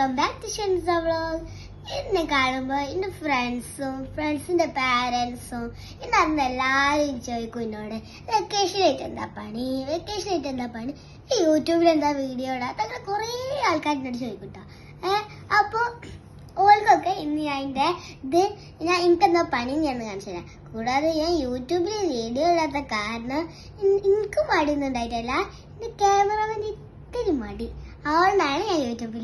Welcome back to Shenza vlog എന്നെ കാണുമ്പോൾ എന്റെ ഫ്രണ്ട്സും ഫ്രണ്ട്സിന്റെ പാരൻസും ഇന്ന് അന്ന് എല്ലാവരും ചോദിക്കും എന്നോട്. വെക്കേഷൻ ആയിട്ട് എന്താ പണി? വെക്കേഷൻ ആയിട്ട് എന്താ പണി? യൂട്യൂബിൽ എന്താ വീഡിയോ ഇടാം? അങ്ങനെ കുറേ ആൾക്കാർ എന്നോട് ചോദിക്കും കേട്ടോ അപ്പോൾ ഓൾക്കൊക്കെ ഇന്ന് ഞാൻ എന്റെ ഇത് ഞാൻ എനിക്കെന്താ പണി ഞാൻ കാണിച്ചു തരാം. കൂടാതെ ഞാൻ യൂട്യൂബിൽ വീഡിയോ ഇടാത്ത കാരണം എനിക്ക് മടിയൊന്നും ഉണ്ടായിട്ടല്ല. എന്റെ ക്യാമറമാൻ ഇത്തിരി മടി. അതുകൊണ്ടാണ് ഞാൻ യൂട്യൂബിൽ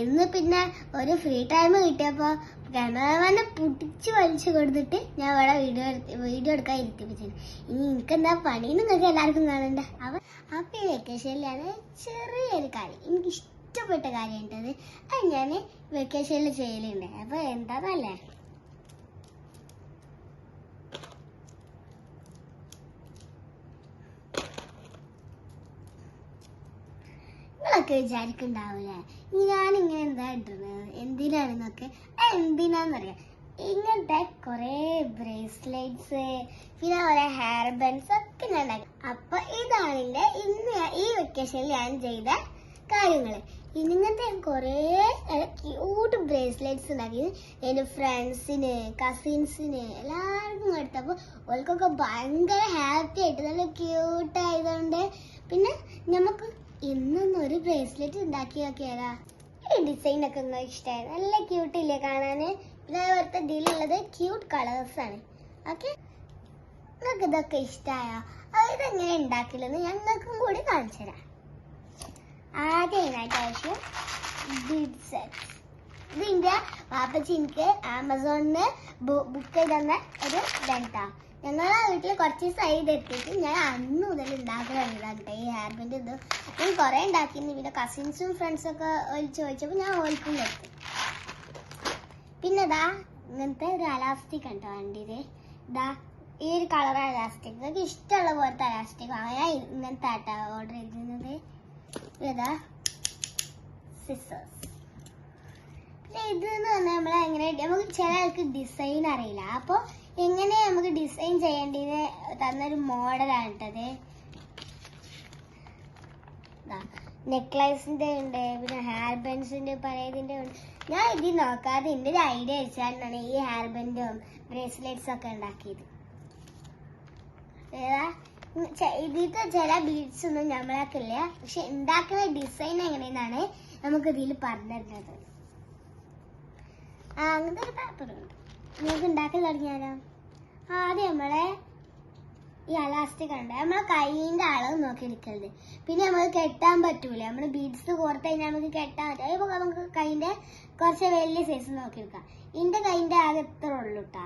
ഇന്ന് പിന്നെ ഒരു ഫ്രീ ടൈം കിട്ടിയപ്പോൾ ക്യാമറമാനെ പൊട്ടിച്ച് വലിച്ചു കൊടുത്തിട്ട് ഞാൻ ഇവിടെ വീഡിയോ വീഡിയോ എടുക്കാൻ ഇരുത്തിപ്പിച്ചു ഇനി എനിക്കെന്താ പണി നിങ്ങൾക്ക് എല്ലാവർക്കും കാണണ്ട? അപ്പം ഈ വെക്കേഷനിലാണ് ചെറിയൊരു കാര്യം എനിക്ക് ഇഷ്ടപ്പെട്ട കാര്യം ഉണ്ടത് അത് ഞാൻ വെക്കേഷനിൽ ചെയ്യലുണ്ട്. അപ്പോൾ എന്താന്നല്ലേ നിങ്ങളൊക്കെ വിചാരിക്കുന്നുണ്ടാവില്ലേ? ഞാനിങ്ങനെ എന്താ ഇടുന്നത് എന്തിനാണെന്നൊക്കെ? എന്തിനാന്നറിയാം. ഇങ്ങനത്തെ കുറേ ബ്രേസ്ലെറ്റ്സ് പിന്നെ കുറേ ഹെയർ ബൻസ് ഒക്കെ ഞാൻ ഉണ്ടാക്കി. അപ്പൊ ഇതാണ് എന്റെ ഇന്ന് ഈ വെക്കേഷനിൽ ഞാൻ ചെയ്ത കാര്യങ്ങൾ ഇങ്ങനത്തെ ഞാൻ കുറേ ക്യൂട്ട് ബ്രേസ്ലെറ്റ്സ് ഉണ്ടാക്കി എന്റെ ഫ്രണ്ട്സിന് കസിൻസിന് എല്ലാവർക്കും കൊടുത്തപ്പോൾ ഓൾക്കൊക്കെ ഭയങ്കര ഹാപ്പി ആയിട്ട് നല്ല ക്യൂട്ട് ആയതുകൊണ്ട് പിന്നെ നമുക്ക് ഇന്നൊന്നും ഒരു ബ്രേസ്ലെറ്റ് ഉണ്ടാക്കി നോക്കിയാലാ ഈ ഡിസൈൻ ഒക്കെ ഒന്നും ഇഷ്ടമായി നല്ല ക്യൂട്ട് ഇല്ലേ കാണാന്? പിന്നെ അതുപോലത്തെ ഇതിലുള്ളത് ക്യൂട്ട് കളേഴ്സ് ആണ്. ഓക്കെ നിങ്ങൾക്ക് ഇതൊക്കെ ഇഷ്ടമായോ ഇതെങ്ങനെ ഉണ്ടാക്കില്ലെന്ന് ഞങ്ങൾക്കും കൂടി കാണിച്ചു തരാം ആദ്യം ആവശ്യം സെറ്റ് ഇതിന്റെ വാപ്പച്ചി എനിക്ക് ആമസോണിന് ബുക്ക് ചെയ്ത് ഒരു ഇതാ ഞങ്ങളെ വീട്ടിൽ കുറച്ച് സൈഡ് ഇത് എത്തിയിട്ട് ഞാൻ അന്ന് മുതൽ ഉണ്ടാക്കലാണ് കേട്ടോ. ഈ ഹെയർ ഇത്. ഞാൻ കുറേ ഉണ്ടാക്കിയിരുന്നു പിന്നെ കസിൻസും ഫ്രണ്ട്സും ഒക്കെ ഓൽ ചോദിച്ചപ്പോൾ ഞാൻ ഓൽക്കും കൊടുത്തു. പിന്നെ ഇതാ ഇങ്ങനത്തെ ഒരു അലാസ്റ്റിക് ഉണ്ടോ വണ്ടിയിൽ ഇതാ ഈ ഒരു കളർ അലാസ്റ്റിക് നിങ്ങൾക്ക് ഇഷ്ടമുള്ള പോലത്തെ അലാസ്റ്റിക് ഞാൻ ഇങ്ങനത്തെ ആട്ടാ ഓർഡർ ചെയ്തിരുന്നത്. ഇതാ സിസേഴ്സ് പിന്നെ ഇത് എന്ന് പറഞ്ഞാൽ നമ്മൾ എങ്ങനെ നമുക്ക് ചില ആൾക്ക് ഡിസൈൻ അറിയില്ല. അപ്പോൾ എങ്ങനെ നമുക്ക് ഡിസൈൻ ചെയ്യേണ്ടത്? തന്നൊരു മോഡലാണ് കേട്ടത് നെക്ലൈസിന്റെ ഉണ്ട് പിന്നെ ഹെയർ ബെൻസിന്റെ പലതിന്റെ ഉണ്ട്. ഞാൻ ഇതിൽ നോക്കാതെ എന്റെ ഒരു ഐഡിയ വെച്ചാണ് ഈ ഹെയർ ബെൻഡും ബ്രേസ്ലെറ്റ്സും ഒക്കെ ഉണ്ടാക്കിയത്. ഏതാ ഇതിലത്തെ ചില ബീഡ്സ് ഒന്നും നമ്മളാക്കില്ല പക്ഷെ ഉണ്ടാക്കുന്ന ഡിസൈൻ എങ്ങനെയെന്നാണ് നമുക്ക് ഇതിൽ പറഞ്ഞു തരുന്നത് ആ അങ്ങനത്തെ ഒരു പേപ്പർ ഉണ്ട് നമുക്ക് ഉണ്ടാക്കി തുടങ്ങിയാലോ? ആദ്യം നമ്മളെ ഈ അലാസ്റ്റിക് ഉണ്ട് നമ്മളെ കൈയിന്റെ അളവ് നോക്കി എടുക്കരുത്. പിന്നെ നമുക്ക് കെട്ടാൻ പറ്റൂല. നമ്മൾ ബീഡ്സ് കോർത്ത് കഴിഞ്ഞാൽ നമുക്ക് കെട്ടാൻ പറ്റും. അതേപോലെ നമുക്ക് കൈയിന്റെ കുറച്ച് വലിയ സൈസ് നോക്കി എടുക്കാം. എന്റെ കൈയിന്റെ ആകെ എത്ര ഉള്ളൂട്ടാ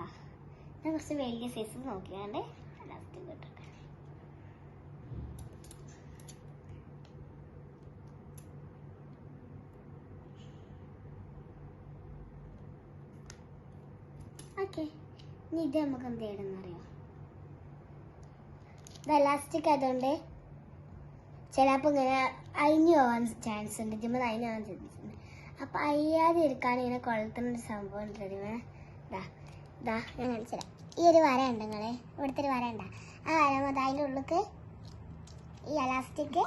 ഞാൻ കുറച്ച് വലിയ സൈസ് നോക്കിയാണ്ട് അലാസ്റ്റിക് കിട്ടട്ടെ ഓക്കെ ഇനി ഇത് നമുക്ക് എന്ത് ചെയ്യണമെന്ന് അറിയാം? ഇത് എലാസ്റ്റിക് ആയതുകൊണ്ട് ചിലപ്പോൾ ഇങ്ങനെ അഴിഞ്ഞു പോകാൻ ചാൻസ് ഉണ്ട്. ജിമ്മ അഴിഞ്ഞു പോകാൻ ശ്രദ്ധിച്ചിട്ടുണ്ട് അപ്പം അയ്യാതെ ഇരിക്കാൻ ഇങ്ങനെ കൊളുത്തുന്ന ഒരു സംഭവം ഉണ്ട് ഇതാ ഇതാ ഇതാ ഞാൻ ഈ ഒരു വര ഉണ്ട് നിങ്ങളെ. ഇവിടുത്തെ ഒരു വര ഉണ്ട്. ആ വര മതി അതിന്റെ ഉള്ളിക്ക് ഈ എലാസ്റ്റിക്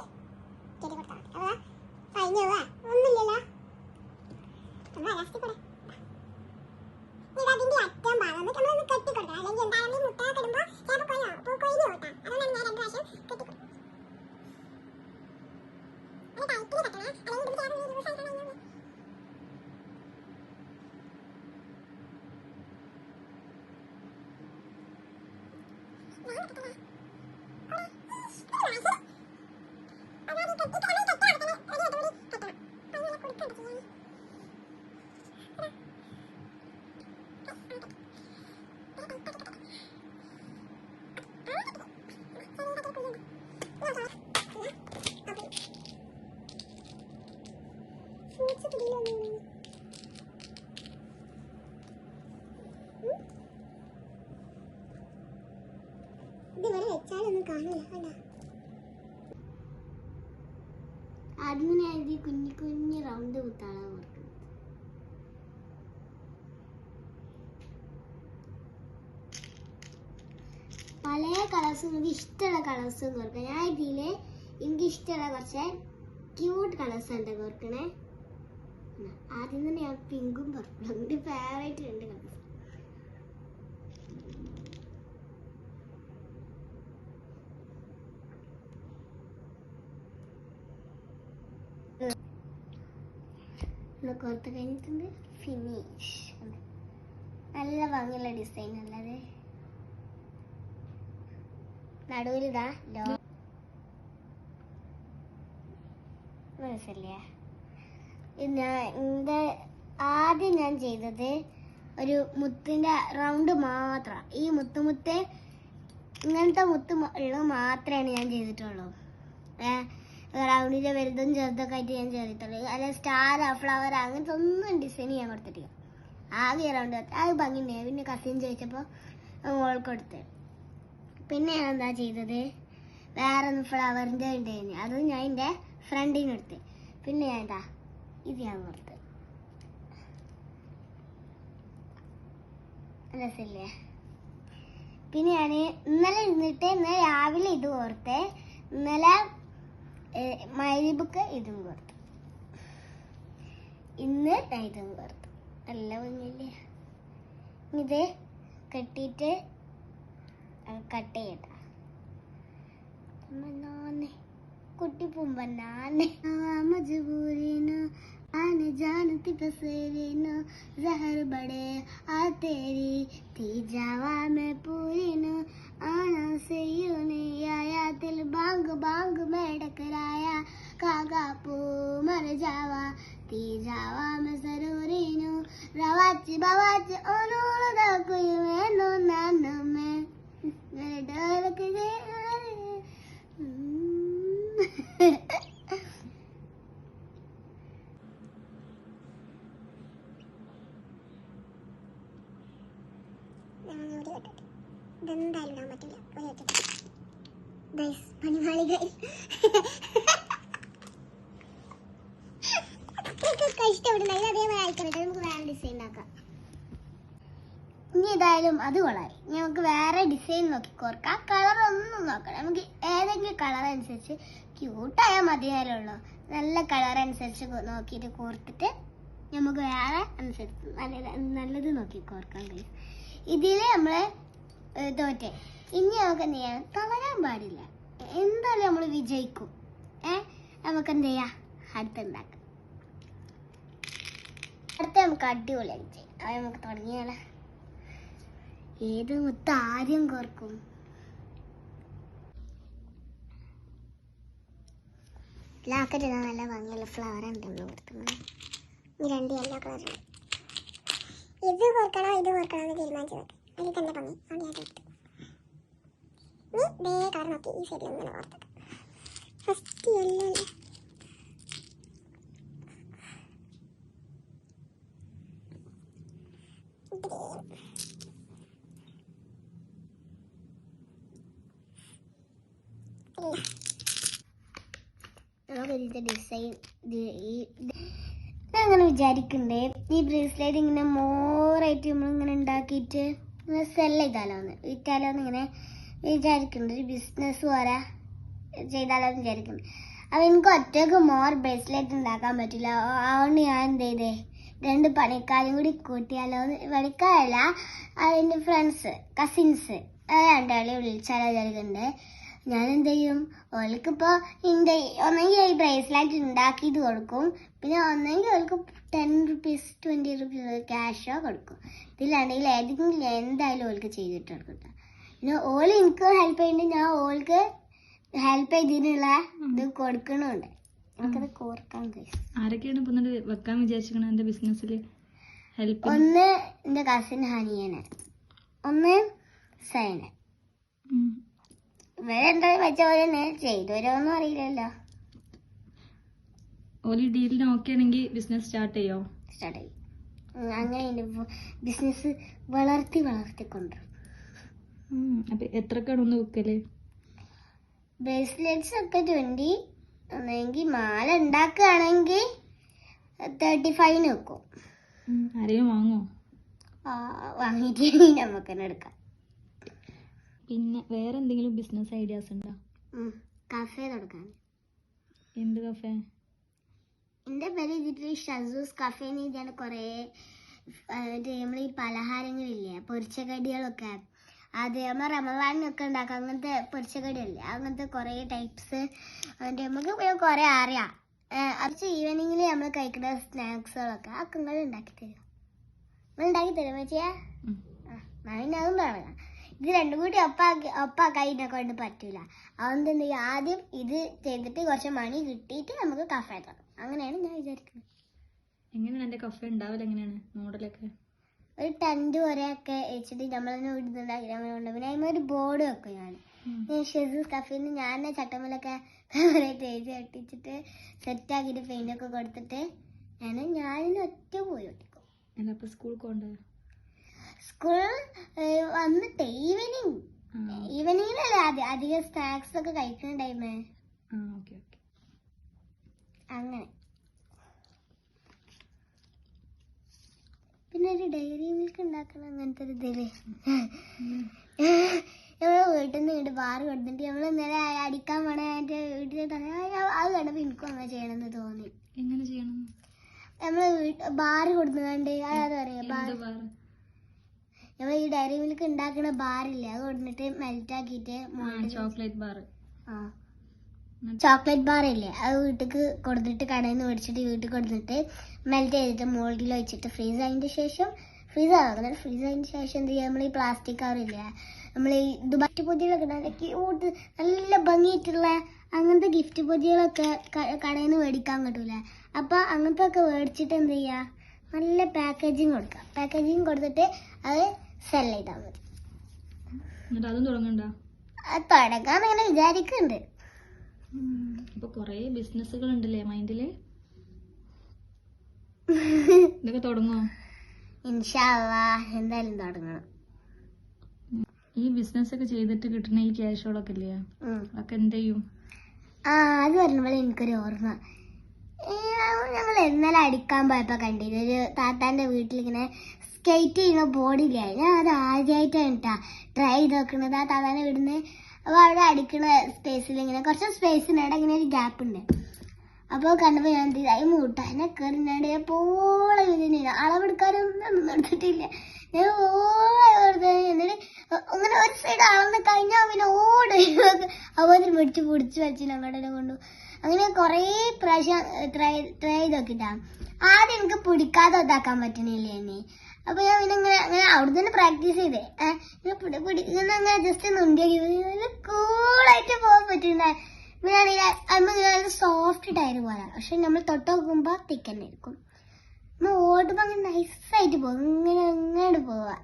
അഴിഞ്ഞു പോവാ. ഒന്നുമില്ലല്ലോ. എലാസ്റ്റിക് ഇതിന്റെ അറ്റം ഭാഗം എന്നിട്ട് കെട്ടി കെട്ടിക്കൊടുക്കണം. അല്ലെങ്കിൽ എന്തായാലും ഈ കിടുമ്പോൾ ചിലപ്പോൾ കൊയ്യോ അപ്പോൾ കൊയ്ഞ്ഞു കൂട്ടാം അതുകൊണ്ടാണ് ഞാൻ രണ്ട് പ്രാവശ്യം കെട്ടിക്കൊടുക്കും. അത് ടൈറ്റിൽ കെട്ടണേ അല്ലെങ്കിൽ ഇത് ചേർന്ന് ലൂസ് ആയിട്ടാണ് ഇങ്ങനെ ഞാൻ കെട്ടണേ അതാണ് കെട്ടിട്ട് നമ്മൾ കെട്ടാൻ എടുക്കണേ ഒരു ഇതുകൂടി കെട്ടണം അങ്ങനെ കൊടുക്കണ്ട ചെയ്യാൻ ഇതിവിടെ വെച്ചാലൊന്നും കാണില്ല എഴുതി കുഞ്ഞു കുഞ്ഞു റൗണ്ട് കുത്താണ് പല കളേഴ്സും നിങ്ങൾക്ക് ഇഷ്ടമുള്ള കളേഴ്സും കൊടുക്കാം ഞാൻ ഇതിൽ എനിക്ക് ഇഷ്ടമുള്ള കുറച്ച് ക്യൂട്ട് കളേഴ്സ് ഉണ്ട് കൊടുക്കണേ. ആദ്യം തന്നെ ഞാൻ പിങ്കും പർപ്പിളും എന്റെ ഫേവറേറ്റ് രണ്ട് കളേഴ്സ് കുറത്ത് കഴിഞ്ഞിട്ടുണ്ട് ഫിനിഷ് നല്ല ഭംഗിയുള്ള ഡിസൈൻ അല്ലത്. നടുവിലിതാ ലോ മനസ്സില്ലേ ഇത് ആദ്യം ഞാൻ ചെയ്തത് ഒരു മുത്തിന്റെ റൗണ്ട് മാത്രം. ഈ മുത്ത് മുത്ത് ഇങ്ങനത്തെ മുത്ത് ഉള്ളത് മാത്രമാണ് ഞാൻ ചെയ്തിട്ടുള്ളൂ. റൗണ്ടിന്റെ വലുതും ചെറുതൊക്കെ ആയിട്ട് ഞാൻ ചെയ്തിട്ടുള്ളൂ. അല്ല സ്റ്റാർ ഫ്ലവർ അങ്ങനത്തെ ഒന്നും ഡിസൈൻ ചെയ്യാൻ കൊടുത്തിട്ടില്ല. ആകെ റൗണ്ട് അത് ഭംഗിയുണ്ടായി പിന്നെ കസിൻ ചോദിച്ചപ്പോൾ മോൾക്ക് കൊടുത്ത്. പിന്നെ ഞാൻ എന്താ ചെയ്തത്? വേറെ ഒന്ന് ഫ്ലവറിന്റെ ഉണ്ടായിരുന്നു അത് ഞാൻ എന്റെ ഫ്രണ്ടിന് എടുത്ത് പിന്നെ ഞാൻ എന്താ ഇത് ഞാൻ നിർത്ത് പിന്നെ ഞാൻ ഇന്നലെ ഇരുന്നിട്ട് ഇന്നലെ രാവിലെ ഇത് ഓർത്തെ ഇന്നലെ മൈരിബുക്ക് ഇതും കോർത്തു ഇന്ന് ഇതും കോർത്തു നല്ല ഭംഗിയില്ലേ? ഇത് കെട്ടിയിട്ട് കട്ട് ചെയ്യട്ട. കുട്ടി പൂമ്പന്നാന്നെ आने जानती बसेरे न जहर बड़े। आ तेरी थी जावा मैं पूरी न आना से यू नहीं आया। दिल बांग बांग में टकराया। कागा पू मर जावा। ती जावा मैं ज़रूरी नु रवाच बवाच ओनोल दा कोई मैं नो नान में। मेरे डर के ഇതെന്തായാലും ഇടാൻ നമുക്ക് ഡിസൈൻ ഇനി അത് നമുക്ക് വേറെ ഡിസൈൻ നോക്കി കോർക്കാം കളർ ഒന്നും നോക്കണം. നമുക്ക് ഏതെങ്കിലും കളർ അനുസരിച്ച് ക്യൂട്ടായാൽ മതിയാലുള്ളൂ നല്ല കളർ അനുസരിച്ച് നോക്കിയിട്ട് കോർത്തിട്ട് നമുക്ക് വേറെ അനുസരിച്ച് നല്ല നല്ലത് നോക്കി കോർക്കാൻ കഴിയും ഇതിൽ നമ്മൾ തോറ്റെ ഇനി നമുക്ക് എന്ത് ചെയ്യാം? തളരാൻ പാടില്ല. എന്തായാലും നമ്മൾ വിജയിക്കും. ഏ നമുക്ക് എന്ത് ചെയ്യാം? അടുത്തുണ്ടാക്കാം. അടുത്ത നമുക്ക് അടിപൊളിയാണ് ചെയ്യാം അത് നമുക്ക് തുടങ്ങിയാലോ? ഏത് മുത്ത് ആദ്യം കോർക്കും? ലാക്കറ്റ് നല്ല ഭംഗിയുള്ള ഫ്ലവർ ഉണ്ട് നമ്മൾ ഈ രണ്ട് യെല്ലോ കളർ ഇത് കോർക്കണോ ഇത് കോർക്കണോ എന്ന് തീരുമാനിച്ചു നോക്കി അതിൽ തന്നെ ഭംഗി ആദ്യമായിട്ട് എടുത്തു. ഇനി ദേ കളർ നോക്കി ഈ സൈഡിൽ ഇങ്ങനെ കോർത്തത് ഫസ്റ്റ് യെല്ലോ അല്ലേ? ഗ്രീൻ നമുക്ക് അങ്ങനെ വിചാരിക്കണ്ടേ. ഈ ബ്രേസ്ലെറ്റ് ഇങ്ങനെ മോറായിട്ട് നമ്മളിങ്ങനെ ഉണ്ടാക്കിയിട്ട് ഇങ്ങനെ സെൽ ചെയ്താലോ എന്ന് വിറ്റാലോ എന്ന് ഇങ്ങനെ വിചാരിക്കുന്നുണ്ട് ഒരു ബിസിനസ് പോലെ ചെയ്താലോ എന്ന് വിചാരിക്കുന്നു അപ്പം എനിക്ക് ഒറ്റയ്ക്ക് മോർ ബ്രേസ്ലെറ്റ് ഉണ്ടാക്കാൻ പറ്റില്ല. അതുകൊണ്ട് ഞാൻ എന്ത് ചെയ്തേ? രണ്ട് പണിക്കാരും കൂടി കൂട്ടിയാലോ പണിക്കാരല്ല അതിന്റെ ഫ്രണ്ട്സ് കസിൻസ് രണ്ടാളെ വിളിച്ചാലോ വിചാരിക്കുന്നുണ്ട് ഞാൻ എന്ത് ചെയ്യും ഓൾക്കിപ്പോൾ എന്റെ ഒന്നെങ്കിൽ ഈ ബ്രേസ്ലെറ്റ് ഉണ്ടാക്കിയിട്ട് കൊടുക്കും. പിന്നെ ഒന്നെങ്കിൽ ഓൾക്ക് ടെൻ റുപ്പീസ് ട്വന്റി റുപ്പീസ് ക്യാഷോ കൊടുക്കും. ഇതിലാണെങ്കിൽ ഏതെങ്കിലും എന്തായാലും ഓൾക്ക് ചെയ്തിട്ട് കൊടുക്കും പിന്നെ ഓൾ എനിക്ക് ഹെൽപ്പ് ചെയ്യുന്നുണ്ട് ഞാൻ ഓൾക്ക് ഹെൽപ്പ് ചെയ്തിട്ടുള്ള ഇത് കൊടുക്കണമുണ്ട് എനിക്കത് കോർക്കാൻ കഴിയും. ആരൊക്കെയാണ് ഇപ്പൊ വെക്കാൻ വിചാരിച്ചിരിക്കണ? എന്റെ ബിസിനസ്സിൽ ഹെൽപ്പ് ഒന്ന് എന്റെ കസിൻ ഹനിയന്. ഒന്ന് സൈന ഇവരെന്താ വെച്ച പോലെ ചെയ്തു വരുമോന്നും അറിയില്ലല്ലോ. ഓൽ ഡീലിന് ഓക്കെ ആണെങ്കിൽ ബിസിനസ് സ്റ്റാർട്ട് ചെയ്യോ? സ്റ്റാർട്ട് ചെയ്യും. അങ്ങനെ ബിസിനസ് വളർത്തി വളർത്തി കൊണ്ടുവരും ഉം. അപ്പൊ എത്രക്കാണ് ഒന്ന് വിൽക്കൽ ബ്രേസ്ലെറ്റ്സ് ഒക്കെ ട്വന്റി ഒന്നെങ്കിൽ മാല ഉണ്ടാക്കുകയാണെങ്കിൽ തേർട്ടി ഫൈവിന് വെക്കും. ആരെയും വാങ്ങോ വാങ്ങിയിട്ട് നമുക്ക് തന്നെ എടുക്കാം. പിന്നെ വേറെ എന്തെങ്കിലും ബിസിനസ് ഐഡിയാസ് ഉണ്ടോ കഫേ തുടങ്ങാൻ. എന്ത് കഫേ എന്റെ പേര് ഇതിട്ട് ഷസൂസ് കഫേന്ന് ഇതാണ് കുറേ മറ്റേ നമ്മൾ ഈ പലഹാരങ്ങളില്ലേ പൊരിച്ച അതെ നമ്മൾ റമവാനൊക്കെ ഉണ്ടാക്കാം അങ്ങനത്തെ പൊരിച്ച കടിയല്ലേ അങ്ങനത്തെ കുറേ ടൈപ്സ് മറ്റേ നമുക്ക് പിന്നെ കുറേ അറിയാം. കുറച്ച് ഈവനിങ്ങിൽ നമ്മൾ കഴിക്കുന്ന സ്നാക്സുകളൊക്കെ അക്കങ്ങൾ ഉണ്ടാക്കി തരും നമ്മൾ ഉണ്ടാക്കി തരും ആ ഞാൻ അതും തുടങ്ങാം ഇത് രണ്ടും കൂടി ഒപ്പാക്കി ഒപ്പാക്കാതിനെ കൊണ്ട് പറ്റൂല. അതുകൊണ്ട് എന്ത് ചെയ്യും? ആദ്യം ഇത് ചെയ്തിട്ട് കുറച്ച് മണി കിട്ടിയിട്ട് നമുക്ക് കഫേ തുടങ്ങാം അങ്ങനെയാണ് ഞാൻ വിചാരിക്കുന്നത്. എങ്ങനെയാണ് എന്റെ കഫേ ഉണ്ടാവില്ല എങ്ങനെയാണ് മോഡലൊക്കെ ഒരു ടെന്റ് വരെയൊക്കെ വെച്ചിട്ട് നമ്മളതിനെ ഇടുന്നുണ്ടാക്കി നമ്മളുണ്ട് പിന്നെ അതിന് ഒരു ബോർഡ് വെക്കും ഞാൻ. ഷെസൂസ് കഫേന്ന് ഞാൻ ചട്ടമ്മലൊക്കെ കെട്ടിച്ചിട്ട് സെറ്റ് ആക്കിയിട്ട് സെറ്റാക്കിയിട്ട് പെയിന്റൊക്കെ കൊടുത്തിട്ട് ഞാൻ ഞാനിന്ന് ഒറ്റ പോയി ഒട്ടിക്കും. സ്കൂളിൽ അപ്പോൾ സ്കൂളിൽ സ്കൂൾ വന്നിട്ട് ഈവനിങ് ഈവനിങ്ങിലല്ലേ അധികം സ്നാക്സ് ഒക്കെ കഴിക്കുന്ന ടൈം ആ ഓക്കെ ഓക്കെ. അങ്ങനെ. പിന്നെ ഒരു ഡയറി മിൽക്ക് ഉണ്ടാക്കണം അങ്ങനത്തെ ഒരു ഇതിൽ. നമ്മളെ വീട്ടിൽ നിന്ന് ഇങ്ങോട്ട് ബാറ് കൊടുത്തിട്ട് നമ്മൾ ഇന്നലെ അടിക്കാൻ പോണേ എന്റെ വീട്ടിൽ അത് കണ്ടപ്പോൾ എനിക്കും അങ്ങനെ ചെയ്യണമെന്ന് തോന്നി. എങ്ങനെ ചെയ്യണം? നമ്മൾ ബാറ് കൊടുക്കുന്നുണ്ട് അതാ പറയാ ബാർ ബാർ ഈ ഡയറി മിൽക്ക് ഉണ്ടാക്കുന്ന ബാറില്ലേ അത് കൊണ്ടിട്ട് മെൽറ്റ് ആക്കിയിട്ട് ചോക്ലേറ്റ് ബാർ ആ. ചോക്ലേറ്റ് ബാർ ഇല്ലേ? അത് വീട്ടിക്ക് കൊടുത്തിട്ട് കടയിൽ നിന്ന് മേടിച്ചിട്ട് വീട്ടിൽ കൊടുത്തിട്ട് മെൽറ്റ് ചെയ്തിട്ട് മോൾഡിൽ വെച്ചിട്ട് ഫ്രീസ് ആയതിന്റെ ശേഷം ഫ്രീസ് ആകുന്നത് ഫ്രീസ് ആയതിന് ശേഷം എന്ത് ചെയ്യുക നമ്മൾ ഈ പ്ലാസ്റ്റിക് കവർ ഇല്ലേ? നമ്മൾ ഈ ദുബാറ്റ് പൊതികളൊക്കെ ഉണ്ടാവില്ലേ ക്യൂട്ട് നല്ല ഭംഗിയായിട്ടുള്ള അങ്ങനത്തെ ഗിഫ്റ്റ് പൊതികളൊക്കെ കടയിൽ നിന്ന് മേടിക്കാൻ കിട്ടൂല? അപ്പോൾ അങ്ങനത്തെ ഒക്കെ മേടിച്ചിട്ട് എന്ത് ചെയ്യുക നല്ല പാക്കേജിങ് കൊടുക്കുക പാക്കേജിങ് കൊടുത്തിട്ട് അത് സെൽ ചെയ്താൽ മതി. എന്നിട്ട് അതും തുടങ്ങണ്ട? തുടങ്ങാന്ന് ഇങ്ങനെ വിചാരിക്കുന്നുണ്ട് അപ്പോൾ കൊറേ ബിസിനസ്സുകൾ ഉണ്ടല്ലേ മൈൻഡിൽ? ഇതൊക്കെ തുടങ്ങോ? ഇൻഷാല്ലാ എന്തായാലും തുടങ്ങണം. ഈ ബിസിനസ് ഒക്കെ ചെയ്തിട്ട് കിട്ടുന്ന ഈ ക്യാഷുകളൊക്കെ ഇല്ലേ. അതൊക്കെ എന്ത് ചെയ്യും? ആ അത് പറഞ്ഞപ്പോൾ എനിക്കൊരു ഓർമ്മ. ഞങ്ങൾ ഇന്നലെ അടിക്കാൻ പോയപ്പോൾ കണ്ടിരുന്നു ഒരു താത്താന്റെ വീട്ടിലിങ്ങനെ സ്കേറ്റ് ചെയ്യുന്ന ബോഡി ഞാൻ അത് ആദ്യമായിട്ടാണ് കേട്ടാ ട്രൈ ചെയ്ത് നോക്കുന്നത് ആ തവണ ഇവിടുന്ന് അപ്പോൾ അവിടെ അടിക്കുന്ന സ്പേസിൽ ഇങ്ങനെ കുറച്ച് സ്പേസിനിടെ ഇങ്ങനെ ഒരു ഗ്യാപ്പ് ഉണ്ട്. അപ്പോൾ കണ്ടപ്പോൾ ഞാൻ എന്ത് ചെയ്തു? അതിന് മൂട്ടാനെ കയറിനാണ്ട് പോളെ ഇതിന് അളവെടുക്കാനൊന്നും എടുത്തിട്ടില്ല ഞാൻ എന്നിട്ട് അങ്ങനെ ഒരു സൈഡ് അളന്ന് കഴിഞ്ഞാൽ പിന്നെ ഓടി അതുപോലെ പിടിച്ച് പിടിച്ച് വെച്ച് ഞങ്ങളുടെ കൊണ്ടു അങ്ങനെ കുറേ പ്രാവശ്യം ട്രൈ ട്രൈ ചെയ്ത് നോക്കിട്ടാ ആദ്യം എനിക്ക് പിടിക്കാതെ ഇതാക്കാൻ പറ്റണില്ലേ എന്നെ അപ്പൊ ഞാൻ പിന്നെ ഇങ്ങനെ അങ്ങനെ അവിടെ തന്നെ പ്രാക്ടീസ് ചെയ്തേ ഇങ്ങനെ പിടി ഇങ്ങനെ അങ്ങനെ ജസ്റ്റ് നുണ്ടിയൊക്കെ കൂളായിട്ട് പോകാൻ പറ്റുന്ന പിന്നെ അമ്മ സോഫ്റ്റ് ടയർ പോലെ. പക്ഷെ നമ്മൾ തൊട്ട് നോക്കുമ്പോൾ തിക്കന്നെ ഇരിക്കും. നമ്മൾ ഓടുമ്പോൾ അങ്ങനെ നൈസായിട്ട് പോകും ഇങ്ങനെ അങ്ങോട്ട് പോവാ.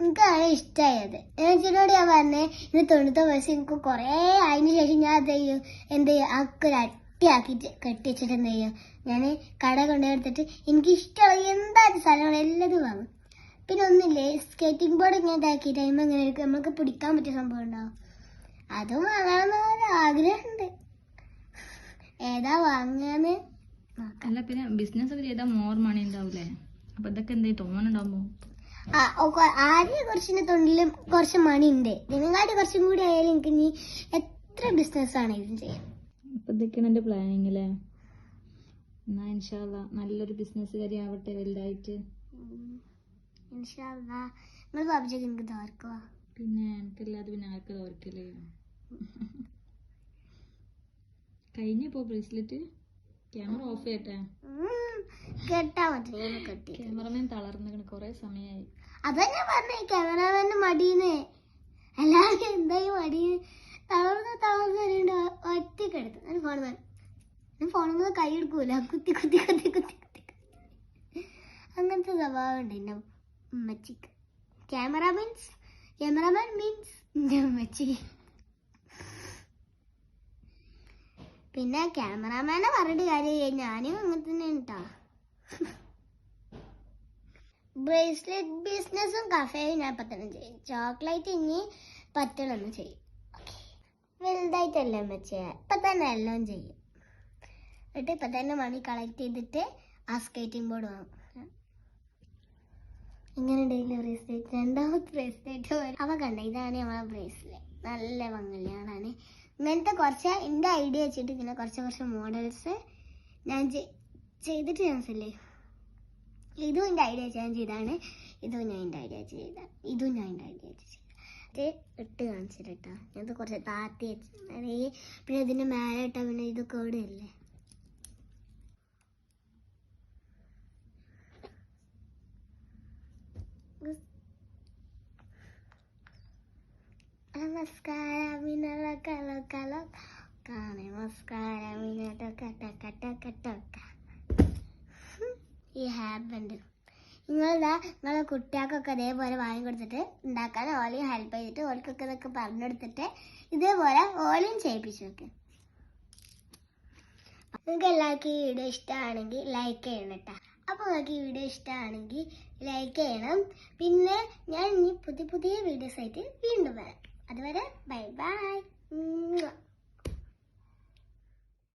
എനിക്കാണ് ഇഷ്ടമായത് ചേച്ചിനോട് ഞാൻ പറഞ്ഞേ ഇന്ന് തൊണ്ണൂറ്റ വയസ്സ് എനിക്ക് കുറേ അതിന് ശേഷം ഞാൻ അത് എന്ത് ചെയ്യും? അക്കൊരു അട്ടിയാക്കിയിട്ട് കെട്ടി വെച്ചിട്ട് എന്ത് ചെയ്യും ഞാൻ കട കൊണ്ടുപോയി എനിക്ക് ഇഷ്ടമുള്ള എന്തായാലും സാധനങ്ങൾ എല്ലാതും വാങ്ങും. പിന്നെ ഒന്നില്ലേ സ്കേറ്റിംഗ് ബോർഡ് ഇങ്ങനെ ഇതാക്കിയിട്ട് കഴിയുമ്പോൾ ഇങ്ങനെ എടുക്കും നമുക്ക് പിടിക്കാൻ പറ്റിയ സംഭവം ഉണ്ടാവും അതും വാങ്ങണമെന്ന് ആഗ്രഹമുണ്ട്. ഏതാ വാങ്ങാന്ന് അല്ല പിന്നെ ബിസിനസ് ഒക്കെ ചെയ്താൽ മോർ മണി ഉണ്ടാവൂലേ? അപ്പൊ ഇതൊക്കെ എന്തേ തോന്നുന്നുണ്ടാവുമോ ആ, ഓ, കൊ- ആദ്യം കുറച്ചിന്റെ തൊണ്ടിലും കുറച്ച് മണി ഉണ്ട്. നിങ്ങളുടെ കുറച്ചും കൂടി ആയാലും എനിക്ക് ഇനി എത്ര ബിസിനസ് ആണെങ്കിലും ചെയ്യാം ഇതൊക്കെയാണ് എന്റെ പ്ലാനിങ് അല്ലേ എന്നാ ഇൻഷാല്ല നല്ലൊരു ബിസിനസ്സുകാരി ആവട്ടെ വലുതായിട്ട്. പിന്നെ എനിക്കല്ലാതെ പിന്നെ ആർക്കും തോർക്കില്ലേ കഴിഞ്ഞപ്പോ ബ്രേസ്ലെറ്റ് ക്യാമറ ഓഫ് ചെയ്യട്ടെ? ക്യാമറമാൻ തളർന്നിക്കണ് കുറേ സമയമായി അതന്നെ പറഞ്ഞേ ക്യാമറാമാന്റെ എല്ലാവർക്കും അല്ലാതെ എന്തായി മടീന്ന്? തളർന്ന് തളർന്ന് വരുന്നുണ്ട്. ഒറ്റക്കെടുത്ത് ഞാൻ ഫോൺ ഞാൻ ഫോണിൽ കൈ എടുക്കൂല. കുത്തി കുത്തി കുത്തി കുത്തി കുത്തി. അങ്ങനത്തെ സ്വഭാവം ഉണ്ട് എന്റെ ഉമ്മച്ചിക്ക്. ക്യാമറ മീൻസ് ക്യാമറമാൻ മീൻസ് എന്റെ ഉമ്മച്ചി. പിന്നെ ക്യാമറാമാനെ പറഞ്ഞിട്ട് കാര്യമില്ല. ഞാനും അങ്ങനെ തന്നെ ഉണ്ടാ ബ്രേസ്ലെറ്റ് ബിസിനസ്സും കഫേയും ഞാൻ പത്തെണ്ണം ചെയ്യും. ചോക്ലേറ്റ് ഇനി പറ്റണമെന്ന് ചെയ്യും വലുതായിട്ടല്ല അമ്മച്ചേ? ഇപ്പം തന്നെ എല്ലാം ചെയ്യും. എന്നിട്ട് ഇപ്പം തന്നെ മണി കളക്ട് ചെയ്തിട്ട് ആ സ്കേറ്റിംഗ് ബോർഡ് വാങ്ങും. ഇങ്ങനെ ഡെയിലി ബ്രേസ്ലെറ്റ് രണ്ടാമത്തെ ബ്രേസ്ലെറ്റ് അവ കണ്ട? ഇതാണ് നമ്മളെ ബ്രേസ്ലെറ്റ് നല്ല ഭംഗിയാണ് ഇങ്ങനത്തെ കുറച്ച് എന്റെ ഐഡിയ വെച്ചിട്ട് ഇങ്ങനെ കുറച്ച് കുറച്ച് മോഡൽസ് ഞാൻ ചെയ്തിട്ട് ചെയ്തിട്ട് ക്യാൻസല്ലേ ഇതും എന്റെ ഐഡിയ ഞാൻ ചെയ്താണ് ഇതും ഞാൻ എന്റെ ഐഡിയ ചെയ്ത ഇതും ഞാൻ എന്റെ ഐഡിയ ചെയ്ത ഇത് ഇട്ട് കാണിച്ചിട്ട്. കേട്ടോ ഞാനത് കുറച്ച് താത്തി വെച്ചു പിന്നെ ഇതിന് മേലെ ഇട്ടാൽ പിന്നെ ഇത് കേടില്ലേ നമസ്കാരം മിനല കല കല നമസ്കാരം മിനല കട്ട ഈ ഹാബുണ്ട് നിങ്ങളിതാ നിങ്ങളെ കുട്ടികൾക്കൊക്കെ ഇതേപോലെ വാങ്ങി കൊടുത്തിട്ട് ഉണ്ടാക്കാൻ ഓലയും ഹെൽപ്പ് ചെയ്തിട്ട് ഓൽക്കൊക്കെ ഇതൊക്കെ പറഞ്ഞെടുത്തിട്ട് ഇതേപോലെ ഓലയും ചെയ്യിപ്പിച്ചു വെക്ക് നിങ്ങൾക്ക് എല്ലാവർക്കും ഈ വീഡിയോ ഇഷ്ടമാണെങ്കിൽ ലൈക്ക് ചെയ്യണം കേട്ടോ. അപ്പോൾ നിങ്ങൾക്ക് ഈ വീഡിയോ ഇഷ്ടമാണെങ്കിൽ ലൈക്ക് ചെയ്യണം. പിന്നെ ഞാൻ ഇനി പുതിയ പുതിയ വീഡിയോസ് ആയിട്ട് വീണ്ടും വരാം. അതുവരെ ബൈ ബൈ